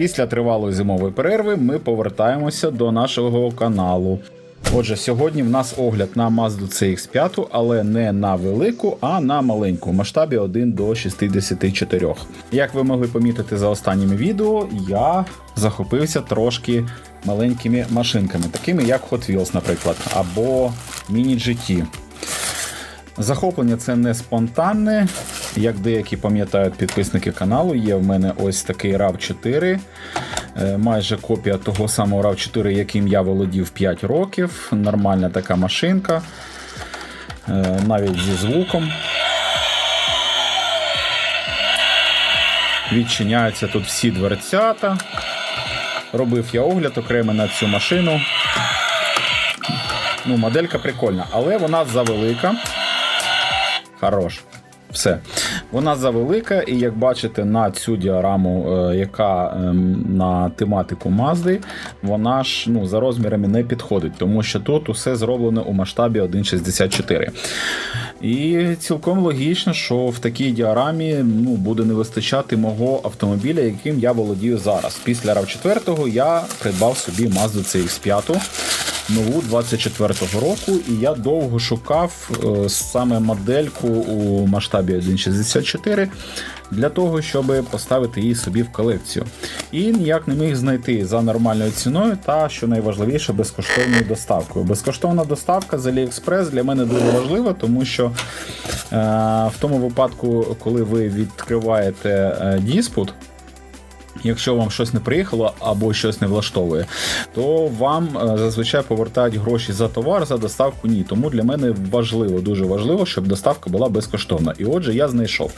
Після тривалої зимової перерви ми повертаємося до нашого каналу. Отже, сьогодні в нас огляд на Mazda CX5, але не на велику, а на маленьку в масштабі 1 до 64. Як ви могли помітити за останніми відео, я захопився трошки маленькими машинками, такими як Hot Wheels, наприклад, або Mini GT. Захоплення це не спонтанне. Як деякі пам'ятають підписники каналу, є в мене ось такий rav 4 е, майже копія того самого rav 4 яким я володів 5 років. Нормальна така машинка, е, навіть зі звуком. Відчиняються тут всі дверцята. Робив я огляд окремо на цю машину. Ну, Моделька прикольна, але вона завелика. Хорош. Все. Вона завелика, і як бачите, на цю діараму, е, яка ем, на тематику Мазди, вона ж ну, за розмірами не підходить, тому що тут усе зроблено у масштабі 1,64. І цілком логічно, що в такій діарамі ну, буде не вистачати мого автомобіля, яким я володію зараз. Після rav 4 я придбав собі Mazda CX5 нову 24-го року, і я довго шукав е, саме модельку у масштабі 1.64 для того, щоб поставити її собі в колекцію. І ніяк не міг знайти за нормальною ціною та, що найважливіше, безкоштовною доставкою. Безкоштовна доставка з AliExpress для мене дуже важлива, тому що е, в тому випадку, коли ви відкриваєте е, диспут, Якщо вам щось не приїхало або щось не влаштовує, то вам е, зазвичай повертають гроші за товар, за доставку ні. Тому для мене важливо, дуже важливо, щоб доставка була безкоштовна. І отже, я знайшов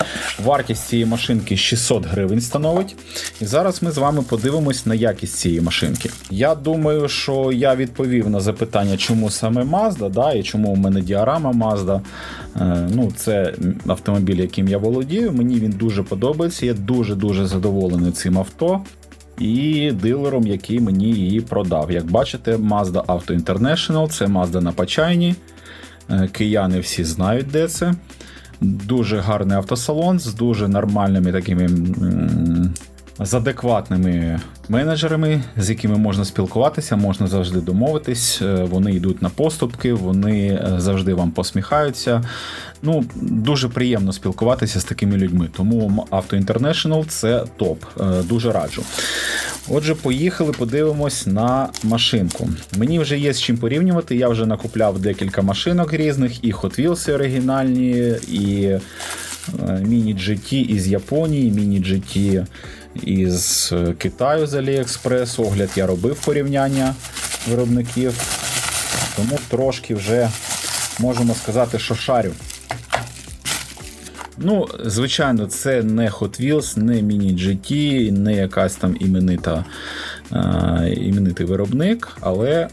вартість цієї машинки 600 гривень становить. І зараз ми з вами подивимось на якість цієї машинки. Я думаю, що я відповів на запитання, чому саме Mazda, да, і чому у мене діарама Mazda. Е, ну, Це автомобіль, яким я володію. Мені він дуже подобається. Я дуже-дуже задоволений цим авто. І дилером, який мені її продав. Як бачите, Mazda Auto International, це Mazda на Почайні. Е, кияни всі знають, де це. Дуже гарний автосалон з дуже нормальними такими з адекватними менеджерами, з якими можна спілкуватися, можна завжди домовитись. Е, вони йдуть на поступки, вони е, завжди вам посміхаються. Ну, Дуже приємно спілкуватися з такими людьми. Тому Auto International це топ. Е, дуже раджу. Отже, поїхали, подивимось на машинку. Мені вже є з чим порівнювати. Я вже накупляв декілька машинок різних, і Hot Wheels оригінальні, і Міні GT із Японії, Міні GT із Китаю з AliExpress. Огляд я робив порівняння виробників, тому трошки вже можемо сказати, що шарю. Ну, Звичайно, це не Hot Wheels, не Mini GT, не якась там іменита, е, іменитий виробник, але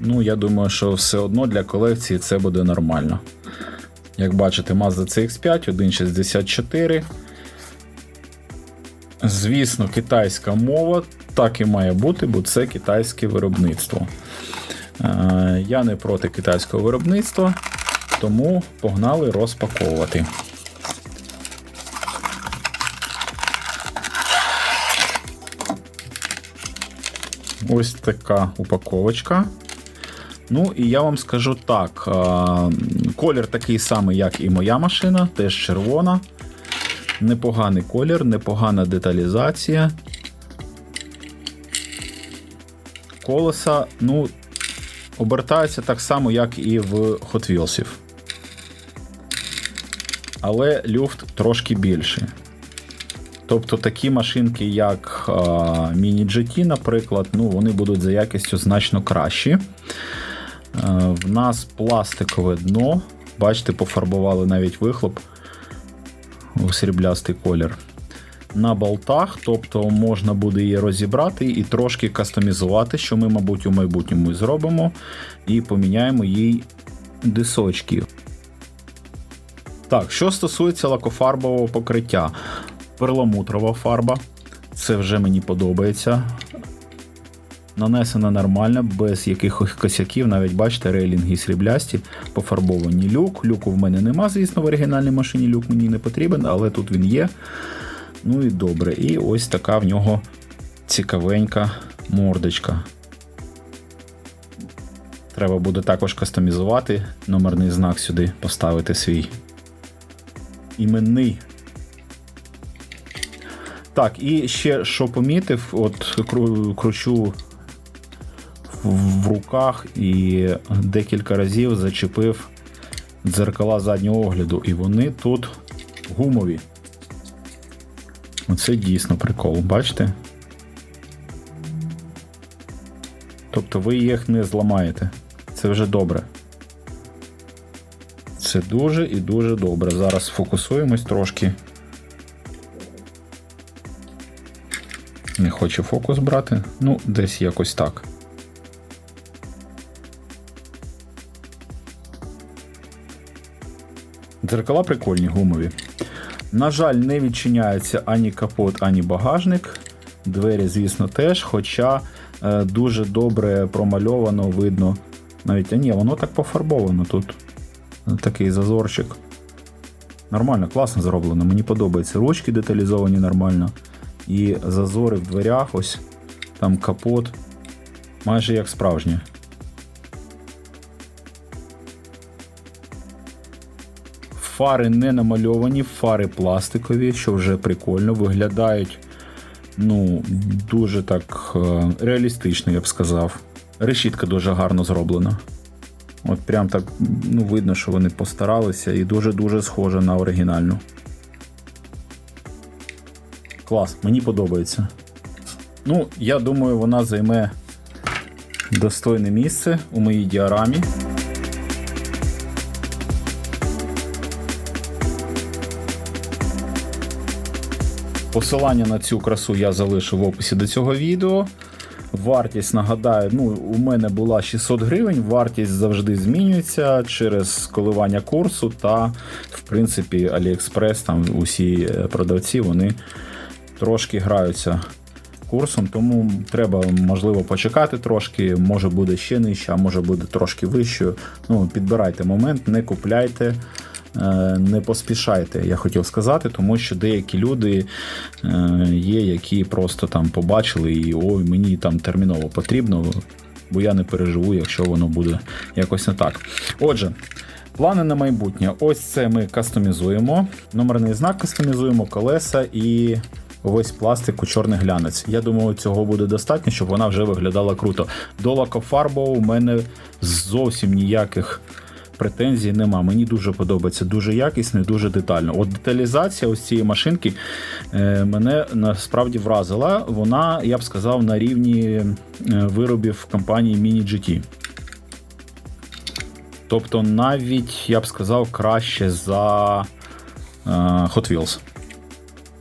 ну, я думаю, що все одно для колекції це буде нормально. Як бачите, Mazda CX5 1.64. Звісно, китайська мова так і має бути, бо це китайське виробництво. Е, я не проти китайського виробництва, тому погнали розпаковувати. Ось така упаковочка. Ну, і я вам скажу так: е, колір такий самий, як і моя машина, теж червона. Непоганий колір, непогана деталізація. Колеса, ну, обертаються так само, як і в Hot Wheels. Але люфт трошки більший. Тобто такі машинки, як Mini GT, наприклад, ну, вони будуть за якістю значно кращі. А, в нас пластикове дно. Бачите, пофарбували навіть вихлоп у сріблястий колір. На болтах, тобто можна буде її розібрати і трошки кастомізувати, що ми, мабуть, у майбутньому і зробимо, і поміняємо їй дисочки. Так, що стосується лакофарбового покриття, перламутрова фарба, це вже мені подобається. Нанесена нормально, без якихось косяків, навіть бачите, рейлінги сріблясті, пофарбовані люк. Люку в мене нема, звісно, в оригінальній машині люк мені не потрібен, але тут він є. Ну і добре. І ось така в нього цікавенька мордочка. Треба буде також кастомізувати номерний знак сюди, поставити свій іменний. Так, і ще що помітив, от кру- кручу в- руках і декілька разів зачепив дзеркала заднього огляду, і вони тут гумові. Оце дійсно прикол, бачите? Тобто ви їх не зламаєте. Це вже добре. Це дуже і дуже добре. Зараз фокусуємось трошки. Не хочу фокус брати. Ну, десь якось так. Дзеркала прикольні, гумові. На жаль, не відчиняється ані капот, ані багажник. Двері, звісно, теж, хоча е, дуже добре промальовано, видно. Навіть, а ні, воно так пофарбовано тут. Такий зазорчик. Нормально, класно зроблено, мені подобається. Ручки деталізовані нормально. І зазори в дверях, ось там капот. Майже як справжнє. Фари не намальовані, фари пластикові, що вже прикольно, виглядають ну, дуже так е, реалістично, я б сказав. Решітка дуже гарно зроблена. От прям так ну, видно, що вони постаралися і дуже-дуже схожа на оригінальну. Клас, мені подобається. Ну, я думаю, вона займе достойне місце у моїй діарамі. Посилання на цю красу я залишу в описі до цього відео. Вартість, нагадаю, ну, у мене була 600 гривень, вартість завжди змінюється через коливання курсу та, в принципі, AliExpress, там усі е, продавці вони трошки граються курсом, тому треба, можливо, почекати трошки, може буде ще нижче, а може буде трошки вищою. Ну, підбирайте момент, не купляйте. Е, Не поспішайте, я хотів сказати, тому що деякі люди е, є, які просто там побачили і ой, мені там терміново потрібно, бо я не переживу, якщо воно буде якось не так. Отже, плани на майбутнє. Ось це ми кастомізуємо. Номерний знак кастомізуємо, колеса і весь пластик у чорний глянець. Я думаю, цього буде достатньо, щоб вона вже виглядала круто. До лакофарбового у мене зовсім ніяких. Претензій нема. Мені дуже подобається, дуже якісно і дуже детально. От деталізація ось цієї машинки е, мене насправді вразила. Вона, я б сказав, на рівні е, виробів компанії Mini GT. Тобто, навіть, я б сказав, краще за е, Hot Wheels.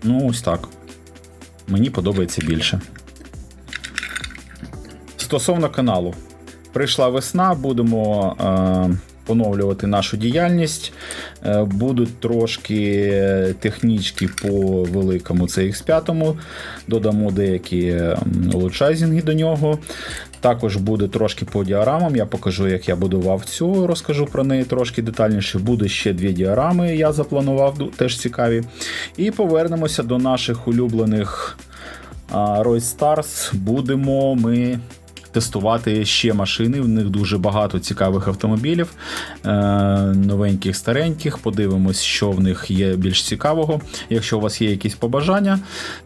Ну, ось так. Мені подобається більше. Стосовно каналу. Прийшла весна, будемо поновлювати нашу діяльність. Е, будуть трошки технічки по великому CX5, додамо деякі м, лучайзінги до нього. Також буде трошки по діарамам. Я покажу, як я будував цю, розкажу про неї трошки детальніше. Буде ще дві діарами, я запланував, теж цікаві. І повернемося до наших улюблених а, Royce Stars. Будемо ми тестувати ще машини. В них дуже багато цікавих автомобілів, е, новеньких, стареньких. Подивимось, що в них є більш цікавого. Якщо у вас є якісь побажання,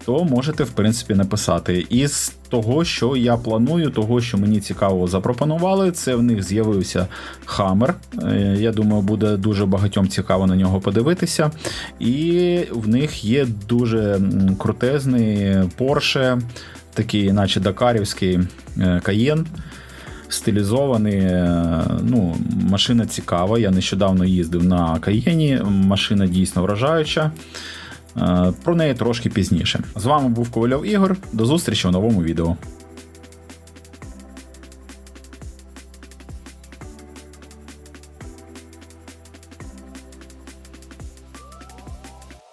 то можете, в принципі, написати. Із того, що я планую, того, що мені цікаво запропонували, це в них з'явився Хаммер. Е, Я думаю, буде дуже багатьом цікаво на нього подивитися. І в них є дуже крутезний Porsche, такий, наче Дакарівський е, Каєн. Стилізований, е, ну, машина цікава. Я нещодавно їздив на Каєні. Машина дійсно вражаюча. Е, Про неї трошки пізніше. З вами був Ковальов Ігор. До зустрічі в новому відео.